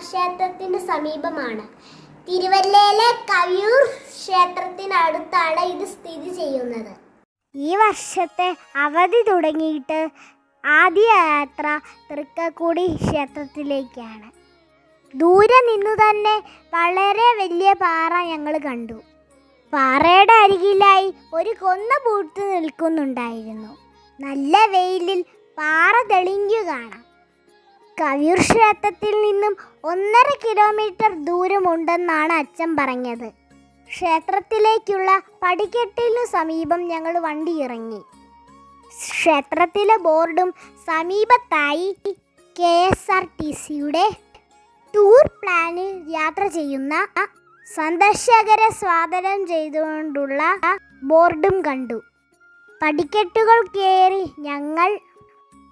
ക്ഷേത്രത്തിന് സമീപമാണ്. തിരുവല്ലയിലെ കവിയൂർ ക്ഷേത്രത്തിനടുത്താണ് ഇത് സ്ഥിതി ചെയ്യുന്നത്. ഈ വർഷത്തെ അവധി തുടങ്ങിയിട്ട് ആദ്യ യാത്ര തൃക്കക്കുടി ക്ഷേത്രത്തിലേക്കാണ്. ദൂരെ നിന്നു തന്നെ വളരെ വലിയ പാറ ഞങ്ങൾ കണ്ടു. പാറയുടെ അരികിലായി ഒരു കൊന്ന പൂട്ട് നിൽക്കുന്നുണ്ടായിരുന്നു. നല്ല വെയിലിൽ പാറ തെളിഞ്ഞു കാണാം. കവിയൂർ ക്ഷേത്രത്തിൽ നിന്നും ഒന്നര കിലോമീറ്റർ ദൂരമുണ്ടെന്നാണ് അച്ഛൻ പറഞ്ഞത്. ക്ഷേത്രത്തിലേക്കുള്ള പടിക്കെട്ടിനു സമീപം ഞങ്ങൾ വണ്ടി ഇറങ്ങി. ക്ഷേത്രത്തിലെ ബോർഡും സമീപത്തായി കെ എസ് ആർ ടി സിയുടെ ടൂർ പ്ലാനിൽ യാത്ര ചെയ്യുന്ന സന്ദർശകരെ സ്വാഗതം ചെയ്തുകൊണ്ടുള്ള ബോർഡും കണ്ടു. പടിക്കെട്ടുകൾ കയറി ഞങ്ങൾ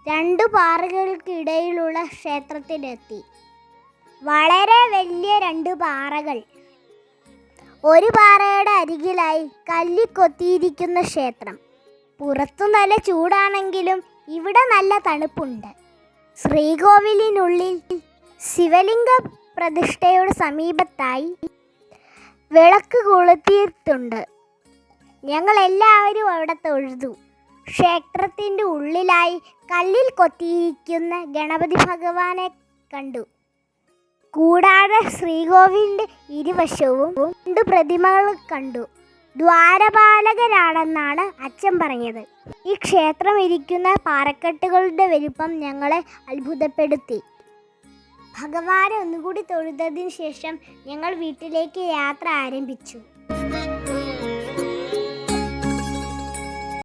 രണ്ടു പാറകൾക്കിടയിലുള്ള ക്ഷേത്രത്തിലെത്തി. വളരെ വലിയ രണ്ട് പാറകൾ. ഒരു പാറയുടെ അരികിലായി കല്ലിക്കൊത്തിയിരിക്കുന്ന ക്ഷേത്രം. പുറത്തു നല്ല ചൂടാണെങ്കിലും ഇവിടെ നല്ല തണുപ്പുണ്ട്. ശ്രീകോവിലിനുള്ളിൽ ശിവലിംഗ പ്രതിഷ്ഠയുടെ സമീപത്തായി വിളക്ക് കൊളുത്തിയിട്ടുണ്ട്. ഞങ്ങൾ എല്ലാവരും അവിടെ തൊഴുതു. ക്ഷേത്രത്തിന്റെ ഉള്ളിലായി കല്ലിൽ കൊത്തിയിരിക്കുന്ന ഗണപതി ഭഗവാനെ കണ്ടു. കൂടാതെ ശ്രീകോവിലിന്റെ ഇരുവശവും രണ്ട് പ്രതിമകൾ കണ്ടു. ദ്വാരപാലകരാണെന്നാണ് അച്ഛൻ പറഞ്ഞത്. ഈ ക്ഷേത്രം ഇരിക്കുന്ന പാറക്കെട്ടുകളുടെ വലുപ്പം ഞങ്ങളെ അത്ഭുതപ്പെടുത്തി. ഭഗവാനെ ഒന്നുകൂടി തൊഴുതതിനു ശേഷം ഞങ്ങൾ വീട്ടിലേക്ക് യാത്ര ആരംഭിച്ചു.